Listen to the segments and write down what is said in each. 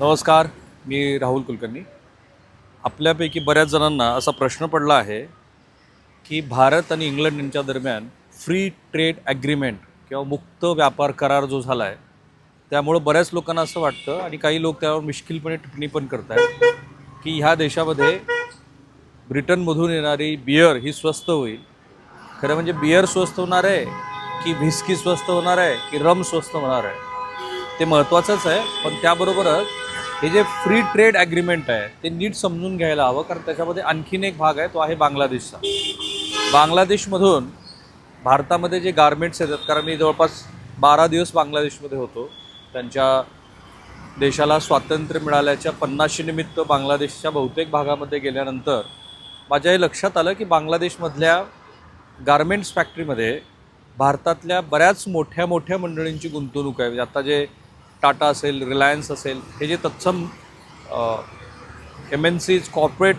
नमस्कार मी राहुल कुलकर्णी. आपल्यापैकी बऱ्याच जणांना असा प्रश्न पडला आहे की भारत आणि इंग्लंड यांच्या दरम्यान फ्री ट्रेड ॲग्रीमेंट किंवा मुक्त व्यापार करार जो झाला आहे त्यामुळं बऱ्याच लोकांना असं वाटतं आणि काही लोक त्यावर मिश्किलपणे टिप्पणी पण करत आहेत की ह्या देशामध्ये ब्रिटनमधून येणारी बियर ही स्वस्त होईल. खरं म्हणजे बियर स्वस्त होणार आहे की व्हिस्की स्वस्त होणार आहे की रम स्वस्त होणार आहे? ते महत्त्वाचंच आहे पण त्याबरोबरच हे जे फ्री ट्रेड ॲग्रीमेंट आहे ते नीट समजून घ्यायला हवं कारण त्याच्यामध्ये आणखीन एक भाग आहे तो आहे बांगलादेशचा. बांगलादेशमधून भारतामध्ये जे गारमेंट्स येतात कारण मी जवळपास बारा दिवस बांगलादेशमध्ये होतो त्यांच्या देशाला स्वातंत्र्य मिळाल्याच्या पन्नाशी निमित्त बांगलादेशच्या बहुतेक भागामध्ये गेल्यानंतर माझ्या हे लक्षात आलं की बांगलादेशमधल्या गारमेंट्स फॅक्टरीमध्ये भारतातल्या बऱ्याच मोठ्या मोठ्या मंडळींची गुंतवणूक आहे. म्हणजे आता जे टाटा असेल रिलायन्स असेल हे जे तत्सम एम एन सीज कॉर्पोरेट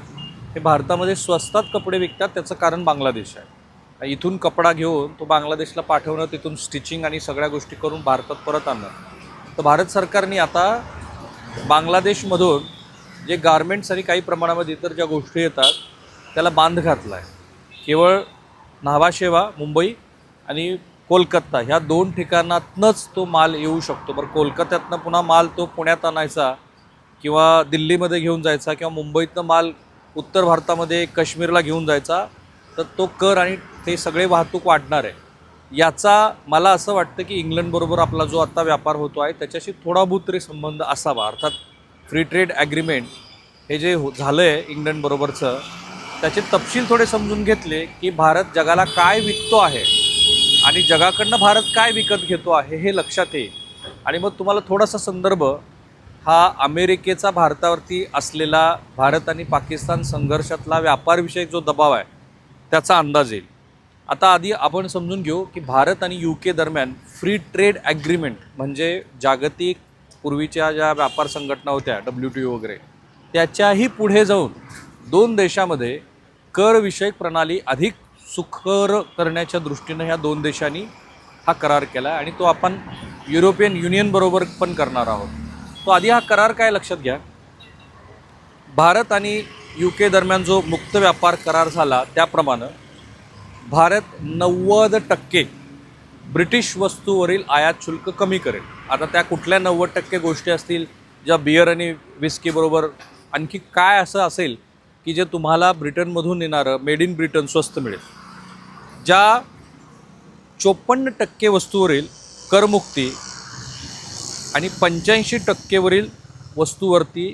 हे भारतामध्ये स्वस्तात कपडे विकतात त्याचं कारण बांगलादेश आहे. इथून कपडा घेऊन तो बांगलादेशला पाठवणं तिथून स्टिचिंग आणि सगळ्या गोष्टी करून भारतात परत आणणं. तर भारत सरकारने आता बांगलादेशमधून जे गारमेंट्स आणि काही प्रमाणामध्ये इतर ज्या गोष्टी येतात त्याला बांध घातला आहे केवळ न्हावाशेवा मुंबई आणि कोलकाता ह्या दोन ठिकाणातनंच तो माल येऊ शकतो. बरं कोलकात्यातनं पुन्हा माल तो पुण्यात आणायचा किंवा दिल्लीमध्ये घेऊन जायचा किंवा मुंबईतनं माल उत्तर भारतामध्ये काश्मीरला घेऊन जायचा तर तो कर आणि ते सगळे वाहतूक वाढणार आहे. याचा मला असं वाटतं की इंग्लंडबरोबर आपला जो आत्ता व्यापार होतो आहे त्याच्याशी थोडा बहुत तरी संबंध असावा. अर्थात फ्री ट्रेड ॲग्रीमेंट हे जे हो झालं आहे इंग्लंडबरोबरचं त्याचे तपशील थोडे समजून घेतले की भारत जगाला काय विकतो आहे. आणि जगाकडनं भारत काय विकत घेतो आहे हे लक्षात येईल. आणि मग तुम्हाला थोडासा संदर्भ हा अमेरिकेचा भारतावरती असलेला भारत आणि पाकिस्तान संघर्षातला व्यापारविषयक जो दबाव आहे त्याचा अंदाज येईल. आता आधी आपण समजून घेऊ की भारत आणि यू के दरम्यान फ्री ट्रेड ॲग्रीमेंट म्हणजे जागतिक पूर्वीच्या ज्या व्यापार संघटना होत्या डब्ल्यू टी वगैरे त्याच्याही पुढे जाऊन दोन देशामध्ये करविषयक प्रणाली अधिक सुखर करण्याच्या दृष्टीनं ह्या दोन देशांनी हा करार केला आणि तो आपण युरोपियन युनियनबरोबर पण करणार आहोत. तो आधी हा करार काय लक्षात घ्या? भारत आणि यू के दरम्यान जो मुक्त व्यापार करार झाला त्याप्रमाणे भारत नव्वद टक्के ब्रिटिश वस्तूवरील आयात शुल्क कमी करेल. आता त्या कुठल्या नव्वद टक्के गोष्टी असतील ज्या बियर आणि विस्कीबरोबर आणखी काय असं असेल की जे तुम्हाला ब्रिटनमधून येणारं मेड इन ब्रिटन स्वस्त मिळेल? ज्या चोपन्न टक्के वस्तूवरील करमुक्ती आणि पंच्याऐंशी टक्केवरील वस्तूवरती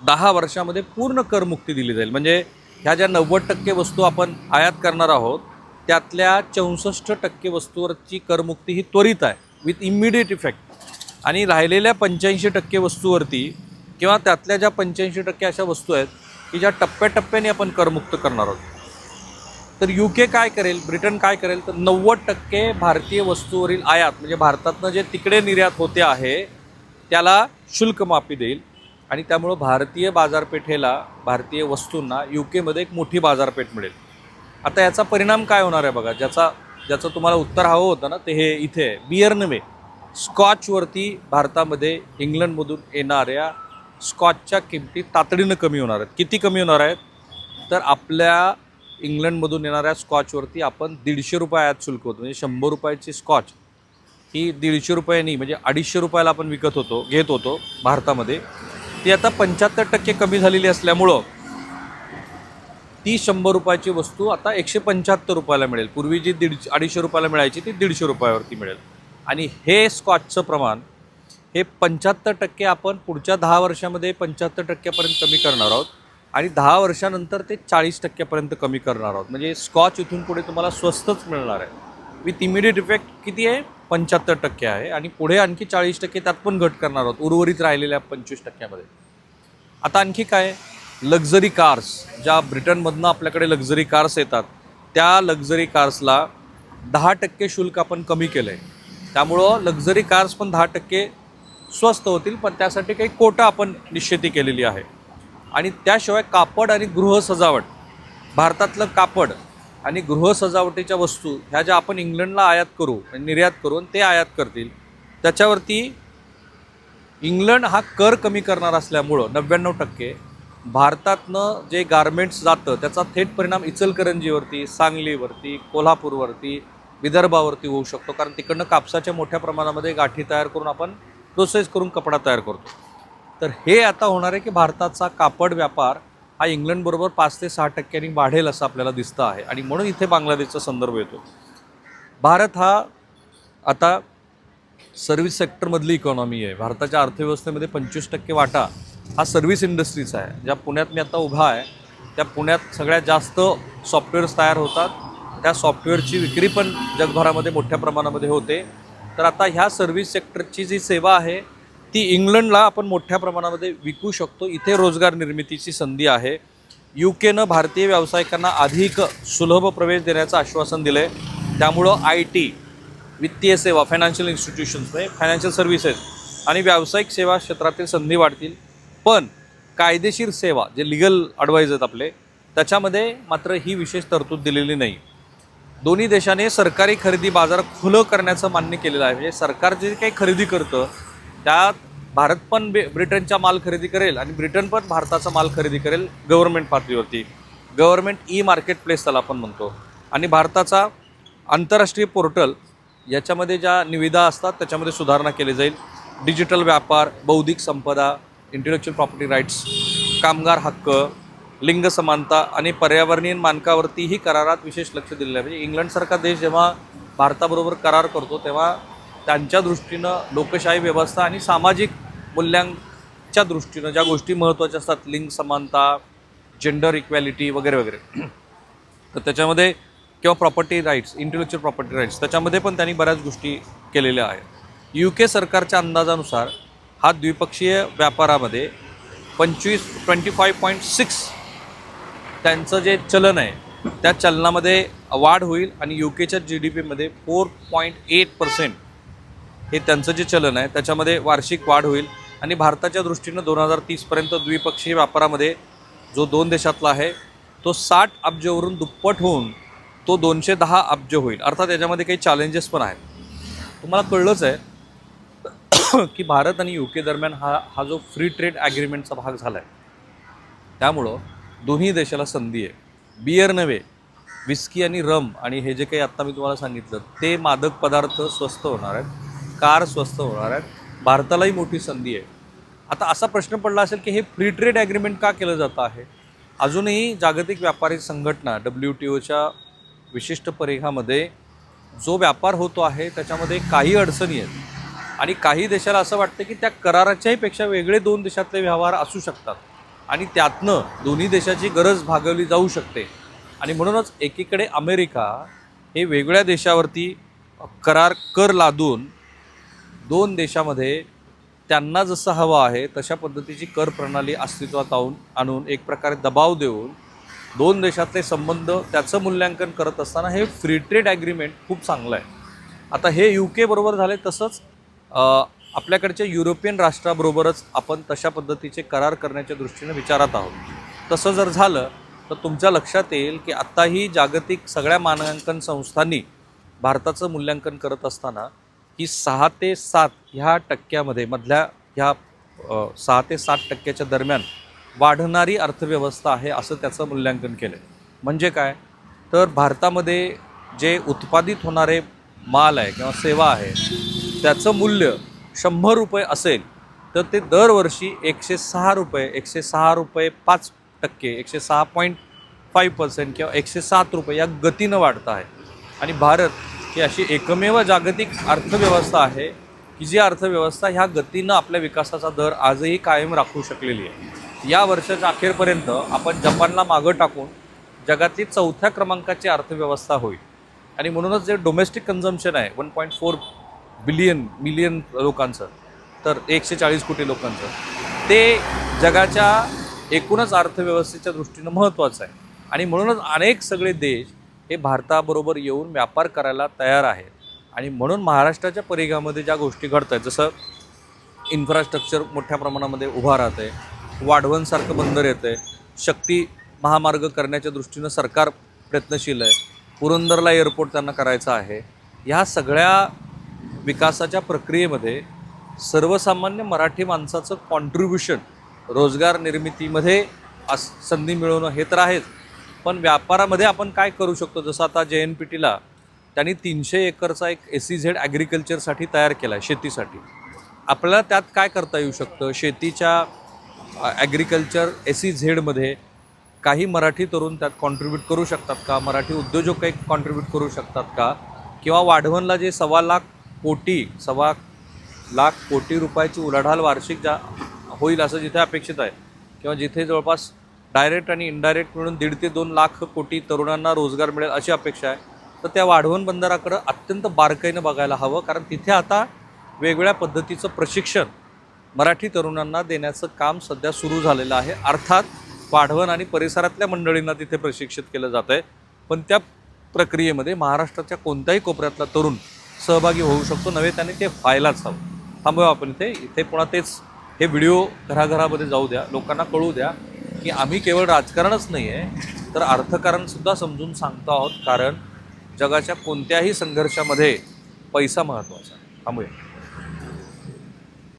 दहा वर्षामध्ये पूर्ण करमुक्ती दिली जाईल. म्हणजे ह्या ज्या नव्वद टक्के वस्तू आपण आयात करणार आहोत त्यातल्या चौसष्ट टक्के वस्तूवरची करमुक्ती ही त्वरित आहे विथ इमिडिएट इफेक्ट आणि राहिलेल्या पंच्याऐंशी टक्के वस्तूवरती किंवा त्यातल्या ज्या पंच्याऐंशी टक्के अशा वस्तू आहेत की ज्या टप्प्याटप्प्याने आपण करमुक्त करणार आहोत. तर यू के काय करेल ब्रिटन काय करेल तर नव्वद टक्के भारतीय वस्तूवरील आयात म्हणजे भारतातनं जे तिकडे निर्यात होते आहे त्याला शुल्क माफी देईल. आणि त्यामुळं भारतीय बाजारपेठेला भारतीय वस्तूंना यू केमध्ये एक मोठी बाजारपेठ मिळेल. आता याचा परिणाम काय होणार आहे बघा ज्याचा ज्याचं तुम्हाला उत्तर हवं होतं ना ते हे इथे आहे. बियर नव्हे स्कॉचवरती भारतामध्ये इंग्लंडमधून येणाऱ्या स्कॉचच्या किमती तातडीनं कमी होणार आहेत. किती कमी होणार आहेत? तर आपल्या इंग्लंडमधून येणाऱ्या स्कॉचवरती आपण दीडशे रुपये आयात शुल्क होतो. म्हणजे शंभर रुपयाची स्कॉच ही दीडशे रुपयांनी म्हणजे अडीचशे रुपयाला आपण विकत होतो घेत होतो भारतामध्ये. ती आता पंच्याहत्तर टक्के कमी झालेली असल्यामुळं ती शंभर रुपयाची वस्तू आता एकशे पंच्याहत्तर रुपयाला मिळेल. पूर्वी जी दीडशे अडीचशे रुपयाला मिळायची ती दीडशे रुपयावरती मिळेल. आणि हे स्कॉचचं प्रमाण हे पंच्याहत्तर टक्के आपण पुढच्या दहा वर्षामध्ये पंच्याहत्तर टक्क्यापर्यंत कमी करणार आहोत. आणि दहा वर्षानंतर ते चाळीस टक्क्यापर्यंत कमी करणार आहोत. म्हणजे स्कॉच इथून पुढे तुम्हाला स्वस्तच मिळणार आहे. विथ इमिडिएट इफेक्ट किती आहे? पंच्याहत्तर टक्के आहे. आणि पुढे आणखी चाळीस टक्के त्यात पण घट करणार आहोत. उर्वरित राहिलेल्या पंचवीस टक्क्यामध्ये. आता आणखी काय? लक्झरी कार्स ज्या ब्रिटनमधनं आपल्याकडे लक्झरी कार्स येतात त्या लक्झरी कार्सला दहा टक्के शुल्क आपण कमी केलं आहे त्यामुळं लक्झरी कार्स पण दहा टक्के स्वस्त होतील पण त्यासाठी काही कोटा आपण निश्चिती केलेली आहे. आणि त्याशिवाय कापड आणि गृहसजावट भारतातलं कापड आणि गृहसजावटीच्या वस्तू ह्या ज्या आपण इंग्लंडला आयात करू म्हणजे निर्यात करू आणि ते आयात करतील त्याच्यावरती इंग्लंड हा कर कमी करणार असल्यामुळं नव्याण्णव टक्के भारतातनं जे गारमेंट्स जातं त्याचा थेट परिणाम इचलकरंजीवरती सांगलीवरती कोल्हापूरवरती विदर्भावरती होऊ शकतो. कारण तिकडनं कापसाच्या मोठ्या प्रमाणामध्ये गाठी तयार करून आपण प्रोसेस करून कपडा तयार करतो. तर हे आता होणार आहे की भारताचा कापड व्यापार हा इंग्लंडबरोबर पाच ते सहा टक्क्यांनी वाढेल असं आपल्याला दिसतं आहे. आणि म्हणून इथे बांगलादेशचा संदर्भ येतो. भारत हा आता सर्व्हिस सेक्टरमधली इकॉनॉमी आहे. भारताच्या अर्थव्यवस्थेमध्ये पंचवीस टक्के वाटा हा सर्व्हिस इंडस्ट्रीचा आहे. ज्या पुण्यात मी आता उभा आहे त्या पुण्यात सगळ्यात जास्त सॉफ्टवेअर्स तयार होतात. त्या सॉफ्टवेअरची विक्री पण जगभरामध्ये मोठ्या प्रमाणामध्ये होते. तर आता ह्या सर्व्हिस सेक्टरची जी सेवा आहे ती इंग्लंडला आपण मोठ्या प्रमाणामध्ये विकू शकतो. इथे रोजगार निर्मितीची संधी आहे. यू केनं भारतीय व्यावसायिकांना अधिक सुलभ प्रवेश देण्याचं आश्वासन दिलं आहे त्यामुळं आय टी वित्तीय सेवा फायनान्शियल इन्स्टिट्यूशन्स म्हणजे फायनान्शियल सर्व्हिसेस आणि व्यावसायिक सेवा क्षेत्रातील संधी वाढतील. पण कायदेशीर सेवा जे लिगल ॲडवाईज आहेत आपले त्याच्यामध्ये मात्र ही विशेष तरतूद दिलेली नाही. दोन्ही देशाने सरकारी खरेदी बाजार खुलं करण्याचं मान्य केलेलं आहे. म्हणजे सरकार जे काही खरेदी करतं त्यात भारत पण बे ब्रिटनचा माल खरेदी करेल आणि ब्रिटन पण भारताचा माल खरेदी करेल गव्हर्नमेंट पातळीवरती. गव्हर्नमेंट ई मार्केट प्लेस त्याला आपण म्हणतो. आणि भारताचा आंतरराष्ट्रीय पोर्टल याच्यामध्ये ज्या निविदा असतात त्याच्यामध्ये सुधारणा केली जाईल. डिजिटल व्यापार बौद्धिक संपदा इंटेलेक्च्युअल प्रॉपर्टी राईट्स कामगार हक्क लिंग समानता आणि पर्यावरणीय मानकावरतीही करारात विशेष लक्ष दिलेलं आहे. म्हणजे इंग्लंडसारखा देश जेव्हा भारताबरोबर करार करतो तेव्हा त्यांच्या दृष्टीनं लोकशाही व्यवस्था आणि सामाजिक मूल्यांच्या दृष्टीनं ज्या गोष्टी महत्त्वाच्या असतात लिंग समानता जेंडर इक्वॅलिटी वगैरे वगैरे. तर त्याच्यामध्ये किंवा property rights intellectual property rights त्याच्यामध्ये पण त्यांनी बऱ्याच गोष्टी केलेल्या आहेत. यू के सरकारच्या अंदाजानुसार हा द्विपक्षीय व्यापारामध्ये पंचवीस ट्वेंटी फाय पॉईंट सिक्स त्यांचं जे चलन आहे त्या चलनामध्ये वाढ होईल आणि यू केच्या जी डी पीमध्ये फोर पॉईंट एट पर्सेंट हे त्यांचं जे चलन आहे त्याच्यामध्ये वार्षिक वाढ होईल. आणि भारताच्या दृष्टीनं दोन हजार तीसपर्यंत द्विपक्षीय व्यापारामध्ये जो दोन देशातला आहे तो साठ अब्जवरून दुप्पट होऊन तो दोनशे दहा अब्ज होईल. अर्थात याच्यामध्ये काही चॅलेंजेस पण आहेत. तुम्हाला कळलंच आहे की भारत आणि यू के दरम्यान हा हा जो फ्री ट्रेड ॲग्रीमेंटचा भाग झाला आहे त्यामुळं दोन्ही देशाला संधी आहे. बियर नव्हे विस्की आणि रम आणि हे जे काही आत्ता मी तुम्हाला सांगितलं ते मादक पदार्थ स्वस्त होणार आहेत. कार स्वस्त होणार आहेत. भारतालाही मोठी संधी आहे. आता असा प्रश्न पडला असेल की हे फ्री ट्रेड ॲग्रीमेंट का केलं जातं आहे? अजूनही जागतिक व्यापारी संघटना डब्ल्यू टी ओच्या विशिष्ट परिघामध्ये जो व्यापार होतो आहे त्याच्यामध्ये काही अडचणी आहेत. आणि काही देशाला असं वाटतं की त्या कराराच्याही पेक्षा वेगळे दोन देशातले व्यवहार असू शकतात. आणि त्यातनं दोन्ही देशाची गरज भागवली जाऊ शकते. आणि म्हणूनच एकीकडे अमेरिका हे वेगळ्या देशावरती करार कर लादून दोन देशामध्ये त्यांना जसं हवं आहे तशा पद्धतीची कर प्रणाली अस्तित्वात आणून आणून एक प्रकारे दबाव देऊन दोन देशातले संबंध त्याचं मूल्यांकन करत असताना हे फ्री ट्रेड ॲग्रीमेंट खूप चांगलं आहे. आता हे यू के बरोबर झाले तसंच आपल्याकडच्या युरोपियन राष्ट्राबरोबरच आपण तशा पद्धतीचे करार करण्याच्या दृष्टीने विचारात आहोत. तसं जर झालं तर तुमच्या लक्षात येईल की आत्ताही जागतिक सगळ्या मानांकन संस्थांनी भारताचं मूल्यांकन करत असताना की सहा ते सात ह्या टक्क्यामध्ये मधल्या ह्या सहा ते सात टक्क्याच्या दरम्यान वाढणारी अर्थव्यवस्था आहे असं त्याचं मूल्यांकन केलं म्हणजे काय? तर भारतामध्ये जे उत्पादित होणारे माल आहे किंवा सेवा आहे त्याचं मूल्य शंभर रुपये असेल तर ते दरवर्षी एकशे सहा रुपये एकशे सहा रुपये पाच टक्के एकशे सहा पॉईंट फाईव्ह पर्सेंट किंवा एकशे सात रुपये या गतीनं वाढत आहे. आणि भारत ही अशी एकमेव जागतिक अर्थव्यवस्था आहे की जी अर्थव्यवस्था ह्या गतीनं आपल्या विकासाचा दर आजही कायम राखू शकलेली आहे. या वर्षाच्या अखेरपर्यंत आपण जपानला मागं टाकून जगातली चौथ्या क्रमांकाची अर्थव्यवस्था होईल. आणि म्हणूनच जे डोमेस्टिक कन्झम्पशन आहे one point four billion million लोकांचं तर एकशे चाळीस कोटी लोकांचं ते जगाच्या एकूणच अर्थव्यवस्थेच्या दृष्टीनं महत्त्वाचं आहे. आणि म्हणूनच अनेक सगळे देश हे भारताबरोबर येऊन व्यापार करायला तयार आहेत आणि म्हणून महाराष्ट्राच्या परिघामध्ये ज्या गोष्टी घडत आहेत जसं इन्फ्रास्ट्रक्चर मोठ्या प्रमाणामध्ये उभा राहत आहे वाढवणसारखं बंदर येतं आहे शक्ती महामार्ग करण्याच्या दृष्टीनं सरकार प्रयत्नशील आहे पुरंदरला एअरपोर्ट त्यांना करायचा आहे ह्या सगळ्या विकासाच्या प्रक्रियेमध्ये सर्वसामान्य मराठी माणसाचं कॉन्ट्रीब्युशन रोजगार निर्मितीमध्ये अस संधी मिळवणं हे तर आहेच. पण व्यापारामध्ये आपण काय करू शकतो? जसं आता जे एन पी टीला त्यांनी तीनशे एकरचा एक एस सी झेड ॲग्रिकल्चरसाठी तयार केला आहे शेतीसाठी. आपल्याला त्यात काय करता येऊ शकतं? शेतीच्या ॲग्रिकल्चर एस सी झेडमध्ये काही मराठी तरुण त्यात कॉन्ट्रीब्यूट करू शकतात का? मराठी उद्योजक काही कॉन्ट्रीब्यूट करू शकतात का? किंवा वाढवणला जे सव्वा लाख कोटी सव्वा लाख कोटी रुपयाची उलाढाल वार्षिक जा होईल असं जिथे अपेक्षित आहे किंवा जिथे जवळपास डायरेक्ट आणि इनडायरेक्ट मिळून दीड ते दोन लाख कोटी तरुणांना रोजगार मिळेल अशी अपेक्षा आहे. तर त्या वाढवण बंदराकडं अत्यंत बारकाईनं बघायला हवं कारण तिथे आता वेगवेगळ्या पद्धतीचं प्रशिक्षण मराठी तरुणांना देण्याचं काम सध्या सुरू झालेलं आहे. अर्थात वाढवण आणि परिसरातल्या मंडळींना तिथे प्रशिक्षित केलं जात आहे. पण त्या प्रक्रियेमध्ये महाराष्ट्राच्या कोणत्याही कोपऱ्यातला तरुण सहभागी होऊ शकतो. नव्हे त्याने ते व्हायलाच हवं. थांबवा आपण इथे. इथे पुन्हा तेच हे व्हिडिओ घराघरामध्ये जाऊ द्या लोकांना कळू द्या. की आम्ही केवळ राजकारणच नाही आहे तर अर्थकारणसुद्धा समजून सांगतो आहोत कारण जगाच्या कोणत्याही संघर्षामध्ये पैसा महत्त्वाचा थांबूया.